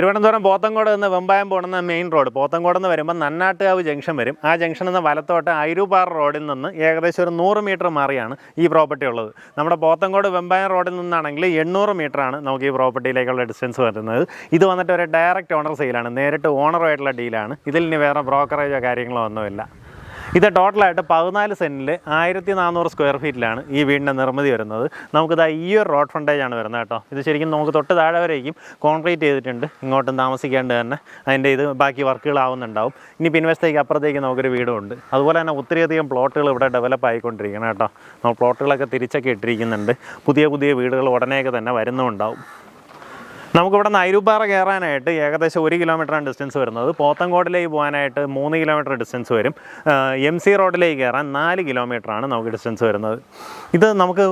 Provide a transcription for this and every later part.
തിരുവനന്തപുരം പോത്തങ്കോട് നിന്ന് വെമ്പായം പോകുന്ന main road. Pothencode നിന്ന് വരുമ്പോൾ നന്നാട്ടുകാവ് ജംഗ്ഷൻ വരും. ആ ജംഗ്ഷനിൽ നിന്ന് വലത്തോട്ട് അയിരൂപ്പാറ റോഡിൽ നിന്ന് ഏകദേശം ഒരു നൂറ് മീറ്റർ മാറിയാണ് ഈ പ്രോപ്പർട്ടി ഉള്ളത്. നമ്മുടെ പോത്തങ്കോട് വെമ്പായം റോഡിൽ നിന്നാണെങ്കിൽ എണ്ണൂറ് മീറ്ററാണ് നമുക്ക് ഈ പ്രോപ്പർട്ടിയിലേക്കുള്ള ഡിസ്റ്റൻസ് വരുന്നത്. ഇത് വന്നിട്ട് ഒരു ഡയറക്റ്റ് ഓണർ സെയിലാണ്. നേരിട്ട് ഓണറുമായിട്ടുള്ള ഡീലാണ്. ഇതിൽ ഇനി വേറെ ബ്രോക്കറേജോ കാര്യങ്ങളോ ഒന്നുമില്ല. ഇത് ടോട്ടലായിട്ട് പതിനാല് സെന്റിൽ ആയിരത്തി നാനൂറ് സ്ക്വയർ ഫീറ്റിലാണ് ഈ വീടിന്റെ നിർമ്മിതി വരുന്നത്. നമുക്കിത് ഈ ഒരു റോഡ് ഫ്രണ്ടേജ് ആണ് വരുന്നത് കേട്ടോ. ഇത് ശരിക്കും നമുക്ക് തൊട്ട് താഴെ വരേക്കും കോൺക്രീറ്റ് ചെയ്തിട്ടുണ്ട്. ഇങ്ങോട്ടും താമസിക്കേണ്ടത് തന്നെ അതിന്റെ ഇത് ബാക്കി വർക്കുകളാവുന്നുണ്ടാവും ഇനി പിൻവശത്തേക്ക് അപ്പുറത്തേക്ക് നമുക്കൊരു വീടും ഉണ്ട്. അതുപോലെ തന്നെ ഒത്തിരിയധികം പ്ലോട്ടുകൾ ഇവിടെ ഡെവലപ്പ് ആയിക്കൊണ്ടിരിക്കണം കേട്ടോ. നമ്മൾ പ്ലോട്ടുകളൊക്കെ തിരിച്ചൊക്കെ ഇട്ടിരിക്കുന്നുണ്ട്. പുതിയ പുതിയ വീടുകൾ ഉടനെയൊക്കെ തന്നെ വരുന്നുണ്ടാവും നമുക്കിവിടെ അയരൂപ്പാറ കയറാനായിട്ട് ഏകദേശം ഒരു കിലോമീറ്ററാണ് ഡിസ്റ്റൻസ് വരുന്നത്. പോത്തങ്കോടിലേക്ക് പോകാനായിട്ട് മൂന്ന് കിലോമീറ്റർ ഡിസ്റ്റൻസ് വരും. എം സി റോഡിലേക്ക് കയറാൻ നാല് കിലോമീറ്ററാണ് നമുക്ക് ഡിസ്റ്റൻസ് വരുന്നത്. ഇത് നമുക്ക്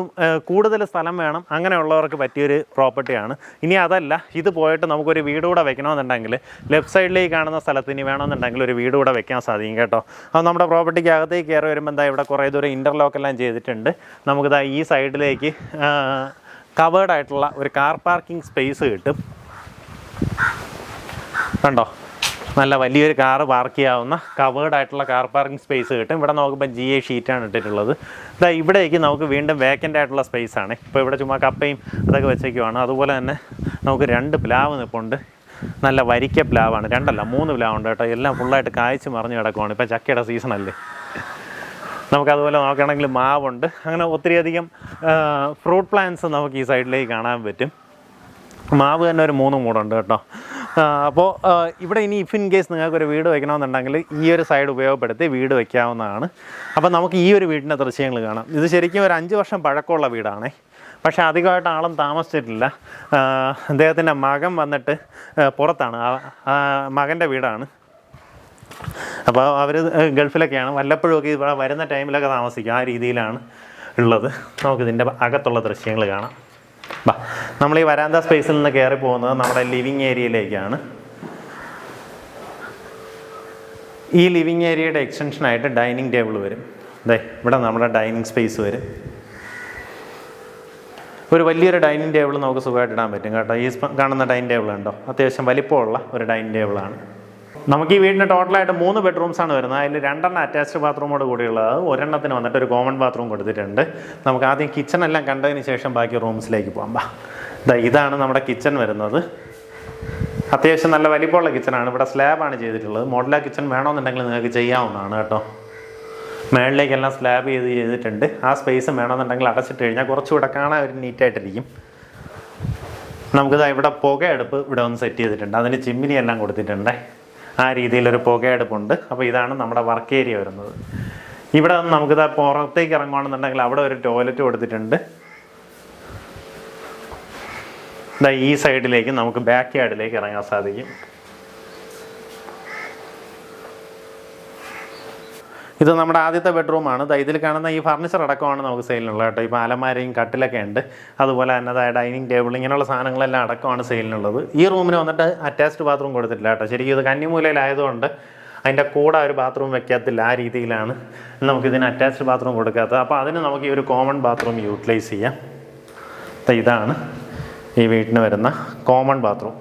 കൂടുതൽ സ്ഥലം വേണം. അങ്ങനെയുള്ളവർക്ക് പറ്റിയൊരു പ്രോപ്പർട്ടിയാണ് ഇനി അതല്ല ഇത് പോയിട്ട് നമുക്കൊരു വീട് കൂടെ വെക്കണമെന്നുണ്ടെങ്കിൽ ലെഫ്റ്റ് സൈഡിലേക്ക് കാണുന്ന സ്ഥലത്ത് ഇനി വേണമെന്നുണ്ടെങ്കിൽ ഒരു വീട് കൂടെ വെക്കാൻ സാധിക്കും കേട്ടോ. അപ്പോൾ നമ്മുടെ പ്രോപ്പർട്ടിക്ക് അകത്തേക്ക് കയറി വരുമ്പോൾ എന്താ ഇവിടെ കുറേ ദൂരം ഇന്റർലോക്കെല്ലാം ചെയ്തിട്ടുണ്ട്. നമുക്കിതാ ഈ സൈഡിലേക്ക് കവേർഡ് ആയിട്ടുള്ള ഒരു കാർ പാർക്കിംഗ് സ്പേസ് കിട്ടും. കണ്ടോ? നല്ല വലിയൊരു കാറ് പാർക്ക് ചെയ്യാവുന്ന കവേർഡ് ആയിട്ടുള്ള കാർ പാർക്കിംഗ് സ്പേസ് കിട്ടും. ഇവിടെ നോക്കുമ്പോൾ ജി എ ഷീറ്റാണ് ഇട്ടിട്ടുള്ളത്. ഇതാ ഇവിടേക്ക് നമുക്ക് വീണ്ടും വേക്കന്റ് ആയിട്ടുള്ള സ്പേസ് ആണ്. ഇപ്പോൾ ഇവിടെ ചുമ്മാ കപ്പയും അതൊക്കെ വെച്ചേക്കുവാണ്. അതുപോലെ തന്നെ നമുക്ക് രണ്ട് പ്ലാവ് നിൽപ്പുണ്ട് നല്ല വരിക്ക പ്ലാവാണ്. രണ്ടല്ല മൂന്ന് പ്ലാവുണ്ട് കേട്ടോ. എല്ലാം ഫുള്ളായിട്ട് കായ്ച്ച് മറിഞ്ഞ് കിടക്കുവാണ്. ഇപ്പോൾ ചക്കയുടെ സീസണല്ലേ നമുക്കതുപോലെ നോക്കുകയാണെങ്കിൽ മാവുണ്ട്. അങ്ങനെ ഒത്തിരിയധികം ഫ്രൂട്ട് പ്ലാന്റ്സ് നമുക്ക് ഈ സൈഡിലേക്ക് കാണാൻ പറ്റും. മാവ് തന്നെ ഒരു മൂന്ന് മൂടുണ്ട് കേട്ടോ. അപ്പോൾ ഇവിടെ ഇനി ഇഫ് ഇൻ കേസ് നിങ്ങൾക്കൊരു വീട് വെക്കണമെന്നുണ്ടെങ്കിൽ ഈ ഒരു സൈഡ് ഉപയോഗപ്പെടുത്തി വീട് വെക്കാവുന്നതാണ്. അപ്പോൾ നമുക്ക് ഈ ഒരു വീടിന്റെ ദൃശ്യങ്ങൾ കാണാം. ഇത് ശരിക്കും ഒരു അഞ്ച് വർഷം പഴക്കമുള്ള വീടാണേ. പക്ഷേ അധികമായിട്ട് ആളും താമസിച്ചിട്ടില്ല. അദ്ദേഹത്തിന്റെ മകൻ വന്നിട്ട് പുറത്താണ്. മകന്റെ വീടാണ്. അപ്പോൾ അവർ ഗൾഫിലൊക്കെയാണ്. വല്ലപ്പോഴുമൊക്കെ ഇവിടെ വരുന്ന ടൈമിലൊക്കെ താമസിക്കും. ആ രീതിയിലാണ് ഉള്ളത്. നമുക്കിതിന്റെ അകത്തുള്ള ദൃശ്യങ്ങൾ കാണാം. ബാ നമ്മൾ ഈ വരാന്ത സ്പേസിൽ നിന്ന് കയറി പോകുന്നത് നമ്മുടെ ലിവിങ് ഏരിയയിലേക്കാണ്. ഈ ലിവിങ് ഏരിയയുടെ എക്സ്റ്റൻഷനായിട്ട് ഡൈനിങ് ടേബിൾ വരും. അതെ ഇവിടെ നമ്മുടെ ഡൈനിങ് സ്പേസ് വരും. ഒരു വലിയൊരു ഡൈനിങ് ടേബിൾ നമുക്ക് സുഖമായിട്ട് ഇടാൻ പറ്റും കേട്ടോ. ഈ കാണുന്ന ഡൈനിങ് ടേബിൾ ഉണ്ടോ അത്യാവശ്യം വലിപ്പമുള്ള ഒരു ഡൈനിങ് ടേബിളാണ്. നമുക്ക് ഈ വീടിന് ടോട്ടലായിട്ട് മൂന്ന് ബെഡ്റൂംസ് ആണ് വരുന്നത്. അതിൽ രണ്ടെണ്ണം അറ്റാച്ച്ഡ് ബാത്റൂമോട് കൂടിയുള്ളത്. ഒരെണ്ണത്തിന് വന്നിട്ട് ഒരു കോമൺ ബാത്റൂം കൊടുത്തിട്ടുണ്ട്. നമുക്ക് ആദ്യം കിച്ചൺ എല്ലാം കണ്ടതിന് ശേഷം ബാക്കി റൂംസിലേക്ക് പോകാം. ബാ ഇതാണ് നമ്മുടെ കിച്ചൺ വരുന്നത്. അത്യാവശ്യം നല്ല വലിപ്പമുള്ള കിച്ചണാണ് ഇവിടെ സ്ലാബാണ് ചെയ്തിട്ടുള്ളത്. മോഡലാ കിച്ചൺ വേണമെന്നുണ്ടെങ്കിൽ നിങ്ങൾക്ക് ചെയ്യാവുന്നതാണ് കേട്ടോ. മേളിലേക്കെല്ലാം സ്ലാബ് ചെയ്ത് ചെയ്തിട്ടുണ്ട്. ആ സ്പേസ് വേണമെന്നുണ്ടെങ്കിൽ അടച്ചിട്ട് കഴിഞ്ഞാൽ കുറച്ചുകൂടെ കാണാൻ ഒരു നീറ്റായിട്ടിരിക്കും നമുക്കിത് ഇവിടെ പുകയടുപ്പ് ഇവിടെ ഒന്ന് സെറ്റ് ചെയ്തിട്ടുണ്ട്. അതിന് ചിമ്മിനി എല്ലാം കൊടുത്തിട്ടുണ്ട്. ആ രീതിയിലൊരു പുകയെടുപ്പുണ്ട്. അപ്പോൾ ഇതാണ് നമ്മുടെ വർക്ക് ഏരിയ വരുന്നത്. ഇവിടെ നിന്ന് നമുക്കിത് പുറത്തേക്ക് ഇറങ്ങുകയാണെന്നുണ്ടെങ്കിൽ അവിടെ ഒരു ടോയ്ലറ്റ് കൊടുത്തിട്ടുണ്ട്. ഈ സൈഡിലേക്ക് നമുക്ക് ബാക്ക് യാർഡിലേക്ക് ഇറങ്ങാൻ സാധിക്കും. ഇത് നമ്മുടെ ആദ്യത്തെ ബെഡ്റൂമാണ് ഇതിൽ കാണുന്ന ഈ ഫർണിച്ചർ അടക്കമാണ് നമുക്ക് സെയിലിനുള്ളത് കേട്ടോ. ഇപ്പോൾ അലമാരയും കട്ടിലൊക്കെ ഉണ്ട്. അതുപോലെ തന്നെ അതായത് ഡൈനിങ് ടേബിൾ ഇങ്ങനെയുള്ള സാധനങ്ങളെല്ലാം അടക്കമാണ് സെയിലിനുള്ളത് ഈ റൂമിന് വന്നിട്ട് അറ്റാച്ച്ഡ് ബാത്റൂം കൊടുത്തിട്ടില്ല കേട്ടോ. ശരിക്കും ഇത് കന്നിമൂലയിലായതുകൊണ്ട് അതിന്റെ കൂടെ ഒരു ബാത്റൂം വെക്കാത്തില്ല ആ രീതിയിലാണ് നമുക്കിതിന് അറ്റാച്ച്ഡ് ബാത്റൂം കൊടുക്കാത്തത്. അപ്പോൾ അതിന് നമുക്ക് ഈ ഒരു കോമൺ ബാത്റൂം യൂട്ടിലൈസ് ചെയ്യാം. അപ്പം ഇതാണ് ഈ വീട്ടിന് വരുന്ന കോമൺ ബാത്റൂം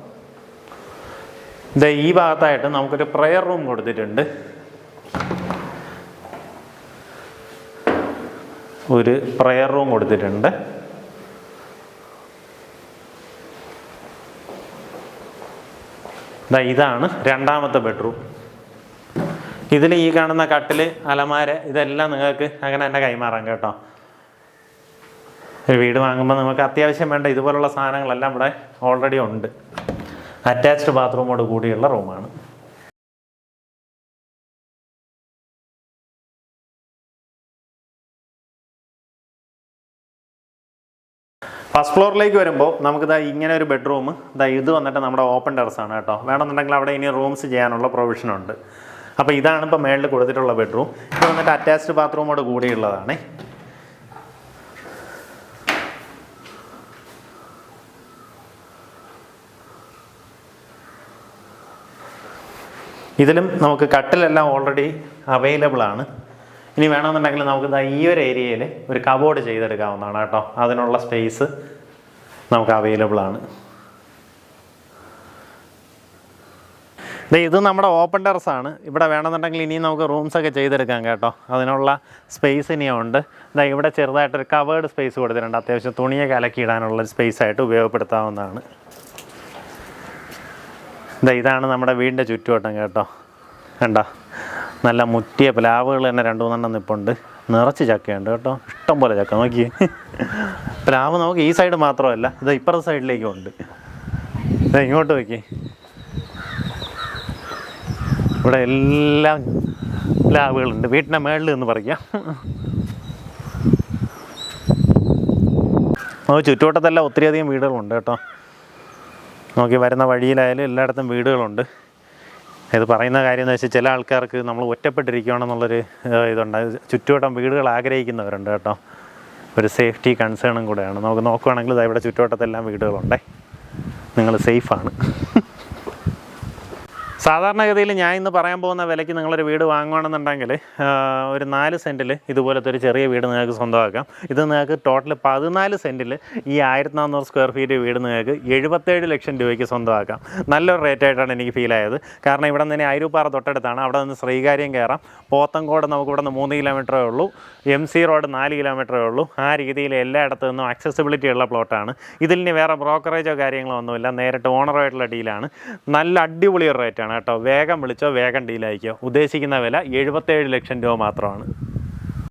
ഇത് ഈ ഭാഗത്തായിട്ട് നമുക്കൊരു പ്രെയർ റൂം കൊടുത്തിട്ടുണ്ട്. ഒരു പ്രെയർ റൂം കൊടുത്തിട്ടുണ്ട്. ഇതാണ് രണ്ടാമത്തെ ബെഡ്റൂം ഇതിൽ ഈ കാണുന്ന കട്ടിൽ അലമാര ഇതെല്ലാം നിങ്ങൾക്ക് അങ്ങനെ തന്നെ കൈമാറാം കേട്ടോ. ഒരു വീട് വാങ്ങുമ്പോൾ നമുക്ക് അത്യാവശ്യം വേണ്ട ഇതുപോലുള്ള സാധനങ്ങളെല്ലാം ഇവിടെ ഓൾറെഡി ഉണ്ട്. അറ്റാച്ച്ഡ് ബാത്റൂമോട് കൂടിയുള്ള റൂമാണ് ഫസ്റ്റ് ഫ്ലോറിലേക്ക് വരുമ്പോൾ നമുക്ക് ഇതാ ഇങ്ങനെ ഒരു ബെഡ്റൂം ഇതാ ഇത് വന്നിട്ട് നമ്മുടെ ഓപ്പൺ ടെറസ് ആണ് കേട്ടോ. വേണമെന്നുണ്ടെങ്കിൽ അവിടെ ഇനി റൂംസ് ചെയ്യാനുള്ള പ്രൊവിഷനുണ്ട് അപ്പോൾ ഇതാണ് ഇപ്പോൾ മേളിൽ കൊടുത്തിട്ടുള്ള ബെഡ്റൂം ഇത് വന്നിട്ട് അറ്റാച്ച്ഡ് ബാത്റൂമോട് കൂടിയുള്ളതാണ്. ഇതിലും നമുക്ക് കട്ടിലെല്ലാം ഓൾറെഡി അവൈലബിൾ ആണ്. ഇനി വേണമെന്നുണ്ടെങ്കിൽ നമുക്ക് ഈ ഒരു ഏരിയയിൽ ഒരു കബോർഡ് ചെയ്തെടുക്കാവുന്നതാണ് കേട്ടോ. അതിനുള്ള സ്പേസ് നമുക്ക് അവൈലബിൾ ആണ്. ഇത് നമ്മുടെ ഓപ്പൺ ടെറസ് ആണ്. ഇവിടെ വേണമെന്നുണ്ടെങ്കിൽ ഇനിയും നമുക്ക് റൂംസ് ഒക്കെ ചെയ്തെടുക്കാം കേട്ടോ. അതിനുള്ള സ്പേസ് ഇനിയുണ്ട് ഇതാ ഇവിടെ ചെറുതായിട്ടൊരു കവേർഡ് സ്പേസ് കൊടുത്തിട്ടുണ്ട്. അത്യാവശ്യം തുണിയെ കലക്കിയിടാനുള്ള സ്പേസ് ആയിട്ട് ഉപയോഗപ്പെടുത്താവുന്നതാണ്. ഇതാ ഇതാണ് നമ്മുടെ വീടിന്റെ ചുറ്റുവട്ടം കേട്ടോ. കണ്ടോ? നല്ല മുറ്റിയ പ്ലാവുകൾ തന്നെ രണ്ട് മൂന്നെണ്ണം നിപ്പുണ്ട്. നിറച്ച് ചക്കയുണ്ട് കേട്ടോ. ഇഷ്ടം പോലെ ചക്ക. നോക്കിയേ. പ്ലാവ് നമുക്ക് ഈ സൈഡ് മാത്രമല്ല ഇത് ഇപ്പുറത്തെ സൈഡിലേക്കും ഉണ്ട്. ഇതാ ഇങ്ങോട്ട് നോക്കി ഇവിടെ എല്ലാം പ്ലാവുകളുണ്ട്. വീട്ടിന്റെ മേളിൽ നിന്ന് പറയാം നമുക്ക് ചുറ്റുവട്ടത്തെല്ലാം ഒത്തിരിയധികം വീടുകളുണ്ട് കേട്ടോ. നോക്കി വരുന്ന വഴിയിലായാലും എല്ലായിടത്തും വീടുകളുണ്ട്. ഇത് പറയുന്ന കാര്യം എന്ന് വെച്ചാൽ ചില ആൾക്കാർക്ക് നമ്മൾ ഒറ്റപ്പെട്ടിരിക്കുകയാണെന്നുള്ളൊരു ഇതുണ്ട്. ചുറ്റുവട്ടം വീടുകൾ ആഗ്രഹിക്കുന്നവരുണ്ട് കേട്ടോ. ഒരു സേഫ്റ്റി കൺസേണും കൂടെയാണ്. നമുക്ക് നോക്കുവാണെങ്കിൽ ഇതാ ഇവിടെ ചുറ്റുവട്ടത്തെല്ലാം വീടുകളുണ്ടേ. നിങ്ങൾ സേഫാണ്. സാധാരണഗതിയിൽ ഞാൻ ഇന്ന് പറയാൻ പോകുന്ന വിലയ്ക്ക് നിങ്ങളൊരു വീട് വാങ്ങുകയാണെന്നുണ്ടെങ്കിൽ ഒരു നാല് സെന്റിൽ ഇതുപോലത്തെ ഒരു ചെറിയ വീട് നിങ്ങൾക്ക് സ്വന്തമാക്കാം. ഇത് നിങ്ങൾക്ക് ടോട്ടൽ പതിനാല് സെന്റിൽ ഈ ആയിരത്തി നാനൂറ് സ്ക്വയർ ഫീറ്റ് വീട് നിങ്ങൾക്ക് എഴുപത്തേഴ് ലക്ഷം രൂപയ്ക്ക് സ്വന്തമാക്കാം. നല്ലൊരു റേറ്റ് ആയിട്ടാണ് എനിക്ക് ഫീൽ ആയത്. കാരണം ഇവിടെ നിന്ന് അരൂപ്പാറ തൊട്ടടുത്താണ്. അവിടെ നിന്ന് ശ്രീകാര്യം കയറാം. പോത്തങ്കോട് നമുക്ക് ഇവിടെ നിന്ന് മൂന്ന് കിലോമീറ്ററേ ഉള്ളൂ. എം സി റോഡ് നാല് കിലോമീറ്ററേ ഉള്ളൂ. ആ രീതിയിൽ എല്ലായിടത്തു നിന്നും ആക്സസിബിലിറ്റി ഉള്ള പ്ലോട്ടാണ് ഇതിൽ ഇനി വേറെ ബ്രോക്കറേജോ കാര്യങ്ങളോ ഒന്നുമില്ല. നേരിട്ട് ഓണറായിട്ടുള്ള ഡീലാണ് നല്ല അടിപൊളി റേറ്റാണ് കേട്ടോ. വേഗം വിളിച്ചോ വേഗം ഡീലായിക്കോ ഉദ്ദേശിക്കുന്ന വില എഴുപത്തേഴ് ലക്ഷം രൂപ മാത്രമാണ്.